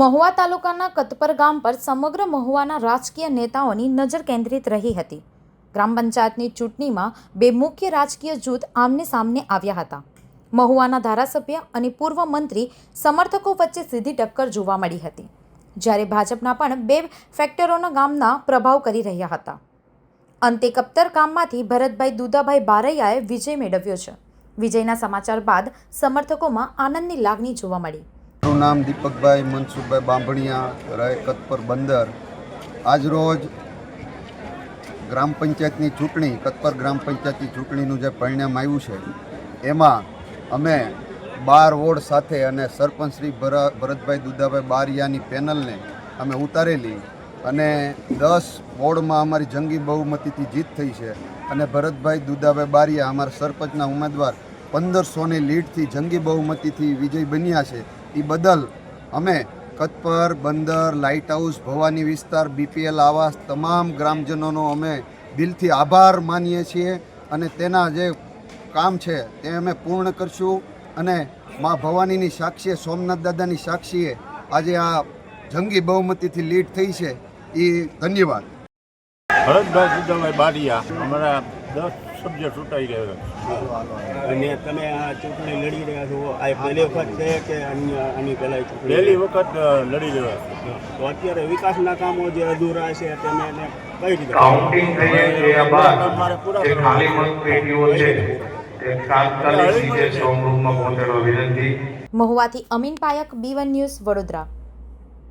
મહુવા તાલુકાના કતપર ગામ પર સમગ્ર મહુવાના રાજકીય નેતાઓની નજર કેન્દ્રિત રહી હતી. ગ્રામ પંચાયતની ચૂંટણીમાં બે મુખ્ય રાજકીય જૂથ આમને સામને આવ્યા હતા. મહુવાના ધારાસભ્ય અને પૂર્વ મંત્રી સમર્થકો વચ્ચે સીધી ટક્કર જોવા મળી હતી. જ્યારે ભાજપના પણ બે ફેક્ટરોના ગામના પ્રભાવ કરી રહ્યા હતા. અંતે કપ્તર ગામમાંથી ભરતભાઈ દુદાભાઈ બારૈયાએ વિજય મેળવ્યો છે. વિજયના સમાચાર બાદ સમર્થકોમાં આનંદની લાગણી જોવા મળી. નામ દીપકભાઈ મનસુખભાઈ બાંભણિયા રહે કતપર બંદર. આજરોજ ગ્રામ પંચાયતની ચૂંટણી, કતપર ગ્રામ પંચાયતની ચૂંટણીનું જે પરિણામ આવ્યું છે, એમાં અમે બાર વોર્ડ સાથે અને સરપંચ શ્રી ભર- ભરતભાઈ દુદાભાઈ બારિયાની પેનલને અમે ઉતારેલી અને દસ વોર્ડમાં અમારી જંગી બહુમતીથી જીત થઈ છે અને ભરતભાઈ દુદાભાઈ બારિયા અમારા સરપંચના ઉમેદવાર પંદરસોની લીડથી જંગી બહુમતીથી વિજય બન્યા છે. એ બદલ અમે કતપર બંદર લાઇટ હાઉસ ભવાની વિસ્તાર બીપીએલ આવાસ તમામ ગ્રામજનોનો અમે દિલથી આભાર માનીએ છીએ અને તેના જે કામ છે તે અમે પૂર્ણ કરશું અને મા ભવાનીની સાક્ષીએ સોમનાથ દાદાની સાક્ષીએ આજે આ જંગી બહુમતીથી લીડ થઈ છે. એ ધન્યવાદ. ભરતભાઈ બારિયા, અમારા દસ સભ્ય ચૂંટાઈ ગયા અને તમે આ ચૂંટણી લડી રહ્યા છો. આ પહેલી વખત છે કે અન્ય આની પહેલા ચૂંટણી પહેલી વખત લડી રહ્યા છો. તો અત્યારે વિકાસના કામો જે અધૂરા છે તેને કઈ રીતે કાઉન્ટિંગ થઈ ગયા બાદ. જે ખાલી મત પેટીઓ છે તે તાત્કાલિક રીતે સ્ટ્રોંગ રૂમમાં પહોંચાડવા વિનંતી. મહુવાથી Amin Payak B one news Vadodara.